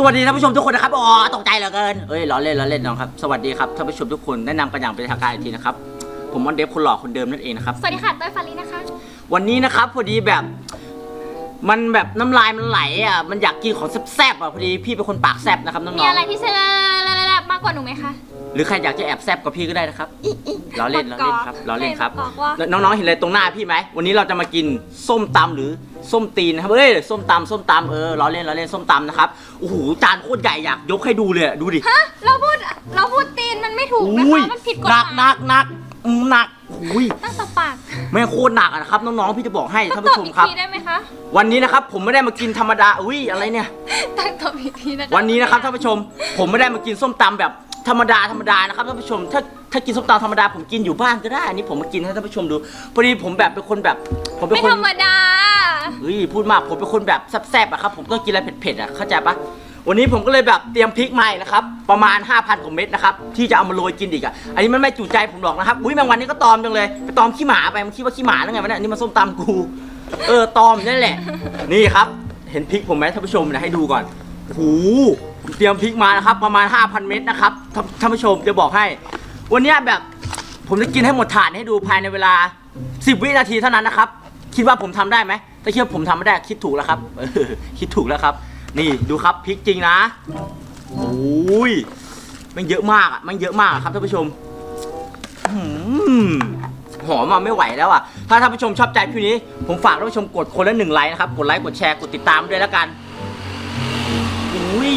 สวัสดีท่านผู้ชมทุกคนนะครับ อ๋อ ตกใจเหลือเกินเอ้ยล้อเล่นล้อเล่นน้องครับ สวัสดีครับท่านผู้ชมทุกคน แนะนำกันอย่างเป็นทางการอีกทีนะครับ ผมมอนเดฟคนหล่อคนเดิมนั่นเองนะครับ สวัสดีค่ะเต้ยฟารีนะคะ วันนี้นะครับพอดีแบบ มันแบบน้ำลายมันไหลอะ มันอยากกินของแซ่บๆอะพอดีพี่เป็นคนปากแซ่บนะครับน้มีองอะไรที่แซ่บๆ มากกว่าหนูไหมคะๆหรือใครอยากจะแอบแซ่บกับพี่ก็ได้นะครับล้อเล่นล้อเล่นครับล้อเล่นครับ บอกว่า น้องๆ เห็นอะไรตรงหน้าพี่ไหม วันนี้เราจะมากินส้มตำหรือส้มตีนนะครับ เอ้ย ส้มตำส้มตำเออล้อเล่นล้อเล่นส้มตำนะครับ โอ้โห จานโคตรใหญ่อยากยกให้ดูเลยอะดูดิ ฮะ เราพูด เราพูดตีนมันไม่ถูกนะอุ้ยคะ มันผิดกฎหนักหหนัมายกหนักอืมหนัก อุ้ยตั้งแต่ปากแม่งโคตรหนักอะนะครับน้องๆพี่จะบอกให้ตั้ท่างนตผู้บชมอีกครับทีได้ไหมคะวันนี้นะครับผมไม่ได้มากินธรรมดาอุ้ยอะไรเนี่ย ตั้งตบอีกทีนะคะวันนี้นะครับท่านผู้ชม ผมไม่ได้มากินส้มตำแบบธรรมดาธรรมดานะครับท่านผู้ชม ถ้าถ้ากินส้มตำธรรมดาผมกินอยู่บ้านก็ได้อันนี้ผมมากินให้ท่านผู้ชมดูพอดีผมแบบเป็นคนแบบ ผมเป็นไม่คนธรรมดา เฮ้ยพูดมากผมเป็นคนแบบแซ่บๆอะครับผมต้องกินอะไรเผ็ดๆอะเข้าใจปะ วันนี้ผมก็เลยแบบเตรียมพริกใหม่นะครับ ประมาณ 5,000กว่าเม็ดนะครับ ที่จะเอามาโรยกินอีกอะอันนี้มันไม่จุใจผมหรอกนะครับ อุ้ยแมงวันนี้ก็ตอมจังเลย ไปตอมขี้หมาไป มันคิดว่าขี้หมาแล้วไงวะเนี่ยอันนี่มันส้มตำกู เออ ตอมนั่นแหละ นี่ครับ เห็นพริกผมไหมท่านผู้ชมเดี๋ยวให้ดูก่อนหูเตรียมพริกมานะครับ ประมาณ 5,000 เม็ดนะครับ ท่านผู้ชมจะบอกให้ วันนี้แบบผมจะกินให้หมดถาดให้ดูภายในเวลา 10 วินาทีเท่านั้นนะครับ คิดว่าผมทำได้ไหมถ้าคิดว่าผมทำไม่ได้คิดถูกแล้วครับคิดถูกแล้วครับ นี่ดูครับพริกจริงนะโอ้ยมันเยอะมากอะมันเยอะมากอะครับท่านผู้ชมอื้อหือหอมมาไม่ไหวแล้วอะ ถ้าท่านผู้ชมชอบใจคลิปนี้ ผมฝากท่านผู้ชมกดคนละหนึ่งไลค์นะครับ กดไลค์ กดแชร์ กดติดตามด้วยแล้วกันอุ้ย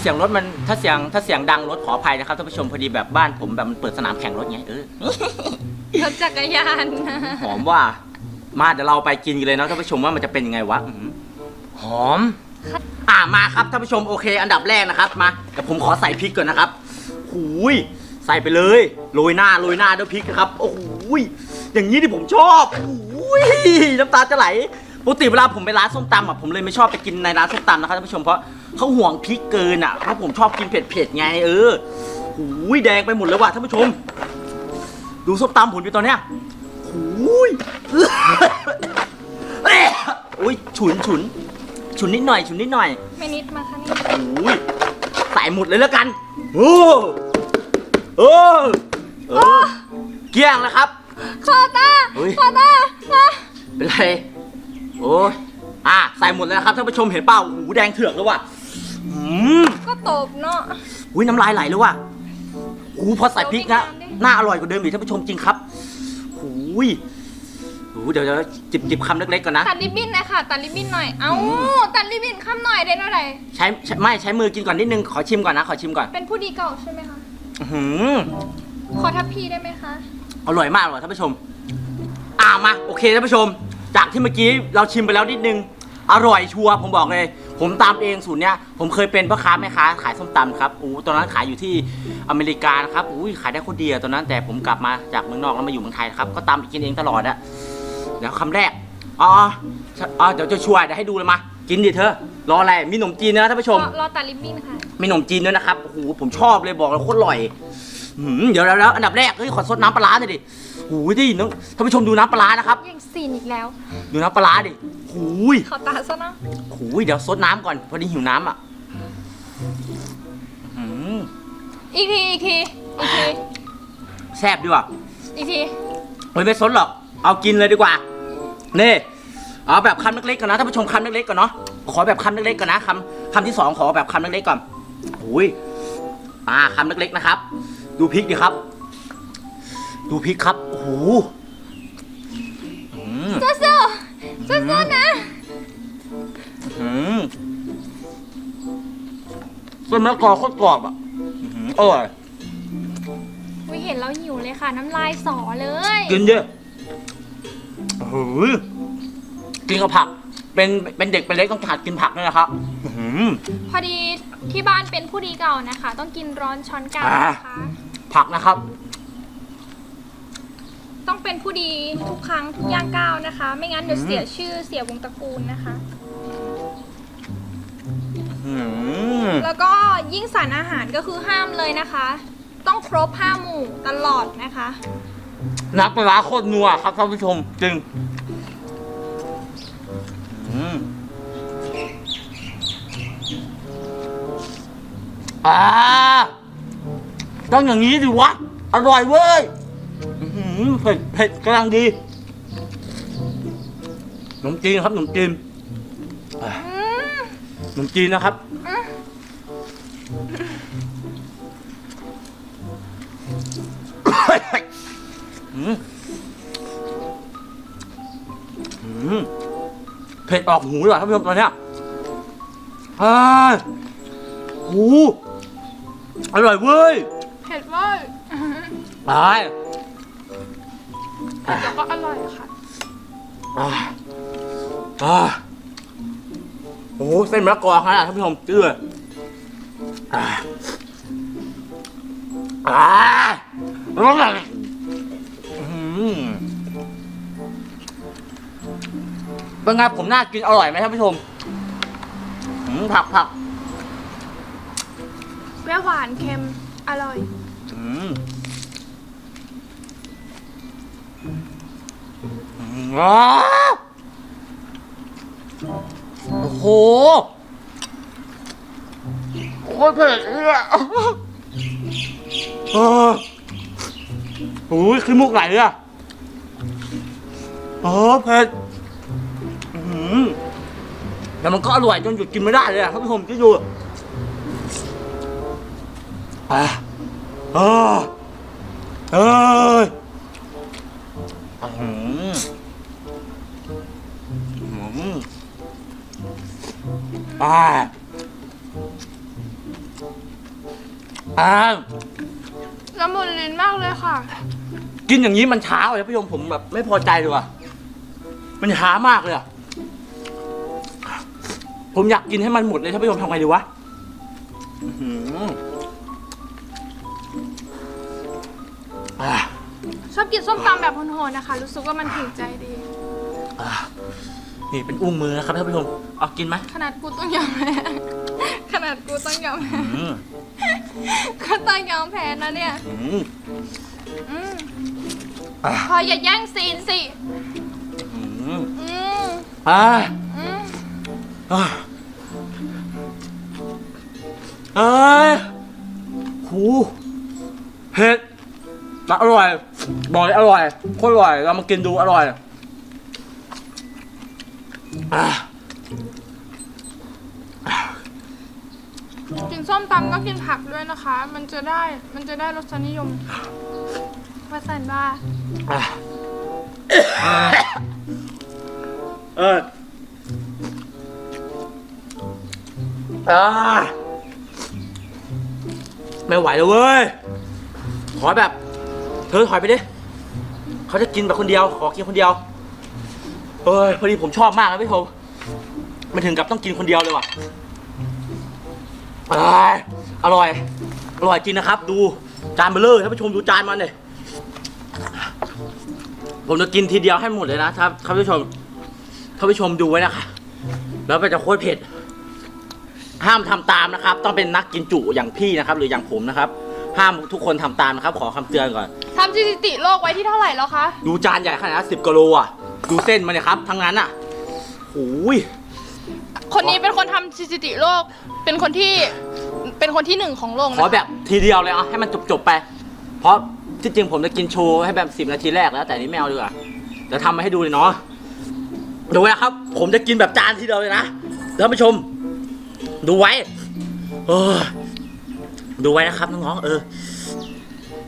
เสียงรถมันถ้าเสียงถ้าเสียงดังรถขออภัยนะครับท่านผู้ชมพอดีแบบบ้านผมแบบมันเปิดสนามแข่งรถไงเออรถจักรยานนะหอมว่ามาเดี๋ยวเราไปกินกันเลยนะท่านผู้ชมว่ามันจะเป็นยังไงวะอื้อหื อหอมอ่ามาครับท่านผู้ชมโอเค อันดับแรกนะครับมาเดี๋ยวผมขอใส่พริกก่อนนะครับหูยใส่ไปเลยโรยหน้าโรยหน้าด้วยพริกนะครับโอ้โหอย่างนี้ที่ผมชอบโอ้โหยน้ำตาจะไหลปกติเวลาผมไปร้านส้มตำอะผมเลยไม่ชอบไปกินในร้านส้มตำนะครับท่านผู้ชมเพราะเขาห่วงพริกเกินอะเพราะผมชอบกินเผ็ดๆไงเออหูยแดงไปหมดเลยว่ะท่านผู้ชม ดูส้มตำผมอยู่ตอนเนี้ยหูยอุ้ยฉุนฉุน ฉุนนิดหน่อยฉุนนิดหน่อยไม่นิดมาค่ะนี่โอ้ยใส่หมดเลยแล้วกันโอ้เออเออเกลี้ยงแล้วครับคอตาเฮ้ยคอตานะเป็นไรโอ้ยอะใส่หมดแล้วนะครับท่านผู้ชมเห็นเปล่าหูแดงเถือกแล้วว่ะอืมก็ตบเนาะอุ้ยน้ำลายไหลเลยว่ะหูพอใส่พริกนะเอาพริกน้ำดิน่าอร่อยกว่าเดิมอีกท่านผู้ชมจริงครับหูย หูเดี๋ยวเดี๋ยวจิบจิบคำเล็กๆก่อนนะ ตัดริบบิ้นหนะคะตัดริบบิ้นหน่อย เอ้า ตัดริบบิ้นข้ามหน่อยได้เท่าไหร่ใช้ใช้ไม่ใช้มือกินก่อนนิดนึง ขอชิมก่อนนะ ขอชิมก่อน เป็นผู้ดีเก่าใช่ไหมคะ อื้อหือขอทัพพีได้ไหมคะ อร่อยมากเลยท่านผู้ชม อ่ามาโอเคท่านผู้ชม จากที่เมื่อกี้เราชิมไปแล้วนิดนึง อร่อยชัวร์ผมบอกเลย ผมตามเองสูตรเนี้ย ผมเคยเป็นพ่อค้าแม่ค้าขายส้มตำครับอู้ตอนนั้นขายอยู่ที่อเมริกานะครับอู้ยขายได้โคตรดีอะตอนนั้นแต่ผมกลับมาจากเมืองนอกแล้วมาอยู่เมืองไทยนะครับก็ตามกินเองตลอดอะ เดี๋ยวคำแรก อ๋ออ๋อเดี๋ยวจะช่วยเดี๋ยวให้ดูเลยมา กินดิเธอ รออะไร มีขนมจีนนะท่านผู้ชม รอรอตัดริบบิ้นค่ะ มีขนมจีนด้วยนะครับ โอ้โห ผมชอบเลยบอกเลยโคตรอร่อยหืมเดี๋ยวแล้วแล้วอันดับแรก เฮ้ย ขอซดน้ำปลาร้าหน่อยดิหูยดิน้องท่านผู้ชมดูน้ำปลาร้านะครับ ยังซีนอีกแล้ว ดูน้ำปลาร้าดิหูยขอตาซะนะหูยเดี๋ยวซดน้ำก่อน พอดีหิวน้ำอะหืมอีกที อีกที อีกที แซ่บดีว่ะ อีกทีเฮ้ยไม่ซดหรอก เอากินเลยดีกว่า นี่เอาแบบคำเล็กๆก่อนนะท่านผู้ชมคำเล็กๆก่อนเนาะขอแบบคำเล็กๆก่อนนะคำคำที่สองขอแบบคำเล็กๆก่อนหูยอ่าคำเล็กๆนะครับ ดูพริกดิครับ ดูพริกครับโอ้โหอืมสู้สู้สู้สู้ๆนะอืมเส้นมะละกอโคตรกรอบอะอื้อหืออร่อยวิเห็นแล้วหิวเลยค่ะ น้ำลายสอเลย กินเยอะ โอ้โหกินกับผัก เป็นเป็นเด็กเป็นเล็กต้องหัดกินผักด้วยนะครับอื้อหือ พอดีที่บ้านเป็นผู้ดีเก่านะคะ ต้องกินร้อนช้อนกลางนะคะ ผักนะครับ ต้องเป็นผู้ดีทุกครั้งทุกย่างก้าวนะคะ ไม่งั้นเดี๋ยวอืมเสียชื่อเสียวงตระกูลนะคะ อืมแล้วก็ยิ่งสารอาหารก็คือห้ามเลยนะคะ ต้องครบห้าหมู่ตลอดนะคะ น้ำปลาร้าโคตรนัวครับท่านผู้ชมจริงอืมอ่าต้องอย่างนี้ดิวะ อร่อยเว้ยอื้อหือเผ็ดเผ็ดกำลังดีขนมจีนครับขนมจีนอ่าขนมจีนนะครับ อืมอืมเผ็ดออกหูเลยว่ะท่านผู้ชมตอนเนี้ยอ่าหูอร่อยเว้ยเผ็ดเว้ยตายแล้วก็อร่อยค่ะ อ่าอ่าโอ้โหเส้นมะละกอขนาดท่านผู้ชมจื้อเลยอ่าอ่า เป็นไงผมน่ากินอร่อยไหมท่านผู้ชมอืมผักผักเปรี้ยวหวานเค็มอร่อย อืมอืมว้าวโอ้โหโคตรเผ็ดเลยอะเออโอ้ยขึ้นมุกไหลเลยอะเออเผ็ด อื้อหือแต่มันก็อร่อยจนหยุดกินไม่ได้เลยอะท่านผู้ชมคิดดูอะเออเอยอืมอืมอ่าอ่าละมุนลิ้นมากเลยค่ะ กินอย่างนี้มันช้าเลยพี่ยมผมแบบไม่พอใจเลยว่ะมันช้ามากเลยอะ ผมอยากกินให้มันหมดเลยท่านผู้ชมทำไงดีวะอื้อหืออ่าชอบกินส้มตำแบบโหดๆนะคะ รู้สึกว่ามันถึงใจดีอ่านี่เป็นอุ้งมือนะครับท่านผู้ชม เอากินไหมขนาดกูต้องยอมแพ้ขนาดกูต้องยอมแพ้อืมก็ต้องยอมแพ้นะเนี่ยอืมอืมอะพออย่าแย่งซีนสิอืมอืมอ่าอืม อ่า เอ้ยหูเผ็ดแต่อร่อย บอกเลยอร่อยโคตรอร่อย เรามากินดูอร่อยอ่ากินส้มตำก็กินผักด้วยนะคะ มันจะได้ มันจะได้รสนิยมว่าสันว่าอ่าเอออ่า ไม่ไหวแล้วเว้ย ขอแบบ เธอถอยไปดิเขาจะกินแบบคนเดียว ขอกินคนเดียว เอ้ยพอดีผมชอบมากนะพี่โทมันถึงกับต้องกินคนเดียวเลยว่ะเอ้ยอร่อย อร่อยจริงนะครับ ดูจานเบลเลอร์ท่านผู้ชมดูจานมันเลยผมจะกินทีเดียวให้หมดเลยนะครับท่านผู้ชมท่านผู้ชมดูไว้นะคะ แล้วมันจะโคตรเผ็ด ห้ามทำตามนะครับ ต้องเป็นนักกินจุอย่างพี่นะครับ หรืออย่างผมนะครับ ห้ามทุกคนทำตามนะครับ ขอคำเตือนก่อน ทำสถิติโลกไว้ที่เท่าไหร่แล้วคะ ดูจานใหญ่ขนาดนั้นสิบกิโลอะ ดูเส้นมันเนี่ยครับทั้งนั้นอะโอ้ยคนนี้เป็นคนทำสถิติโลก เป็นคนที่ เป็นคนที่หนึ่งของโลกขนะอคะแบบทีเดียวเลยอะให้มันจบจบๆไป เพราะที่จริงผมจะกินโชว์ให้แบบสิบนาทีแรกแล้ว แต่นี้ไม่เอาดีกว่าเดี๋ยวทำมาให้ดูเลยเนาะดูนะครับ ผมจะกินแบบจานทีเดียวเลยนะท่านผู้ชม ดูไว้เออดูไว้นะครับน้องๆเออ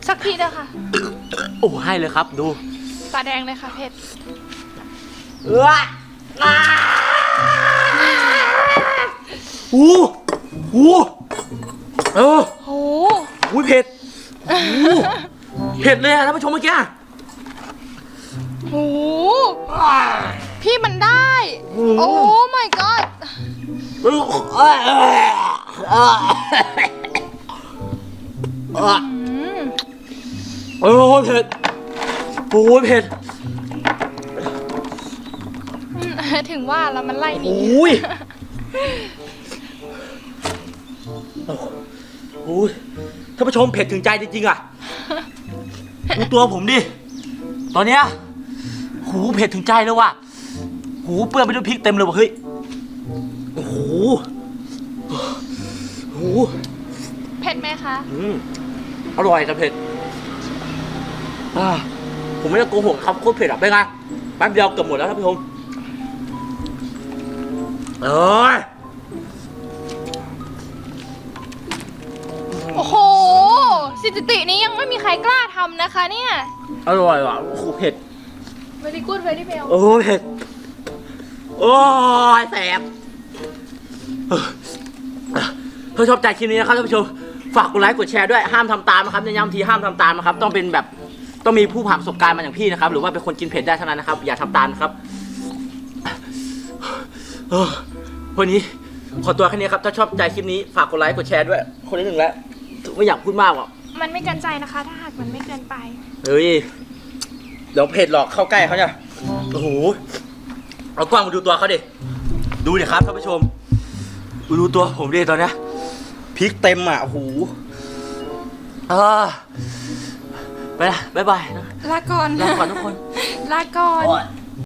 สักทีเดียวค่ะโอ้ให้เลยครับ ดูตาแดงเลยค่ะเผ็ดเอออ่าหูหูเออโหหูเผ็ดหูเผ็ดเลยอะท่านผู้ชมเมื่อกี้โหพี่มันได้ โอ้โอ้ my god เออเออเออเออเอออืมโอ้เผ็ดโอ้เผ็ดถึงว่าแล้วมันไล่หนีโอ้ยโอ้ยท่านผู้ชมเผ็ดถึงใจจริงๆอะดูตัวผมดิ ตอนเนี้ยหูเผ็ดถึงใจแล้วว่ะ หูเปื้อนไปด้วยพริกเต็มเลยว่ะเฮ้ย โอ้โหโอ้โหผ็ดไหมคะ อืมอร่อยแต่เผ็ดอ่าผมไม่ได้โกหกครับโคตรเผ็ดอะเป็นไงแป๊บเดียวเกือบหมดแล้วท่านผู้ชมเอ้ยโอ้โหสถิตินี้ยังไม่มีใครกล้าทำนะคะเนี่ย อร่อยว่ะโอ้โหเผ็ด very good very well โอ้ยเผ็ด โอ้ยแสบเออ ถ้าชอบใจคลิปนี้นะครับท่านผู้ชม ฝากกดไลค์กดแชร์ด้วยห้ามทำตามนะครับย้ำทีห้ามทำตามนะครับ ต้องเป็นแบบต้องมีผู้ผ่านประสบการณ์มาอย่างพี่นะครับ หรือว่าเป็นคนกินเผ็ดได้เท่านั้นนะครับ อย่าทำตามนะครับเออวันนี้ขอตัวแค่นี้ครับ ถ้าชอบใจคลิปนี้ฝากกดไลค์กดแชร์ด้วย คนที่หนึ่งแล้วไม่อยากพูดมากหรอก มันไม่เกินใจนะคะ ถ้าหากมันไม่เกินไป เฮ้ยเดี๋ยวเผ็ดหรอกเข้าใกล้เขาจะโอ้โห เอากล้องมาดูตัวเขาดิ ดูดิครับท่านผู้ชม ดูดูตัวผมดิตอนเนี้ยพริกเต็มอะโอ้โหอ่าไปละบ๊ายบายนะลาก่อนลาก่อนทุกคน ลาก่อน โอ้ย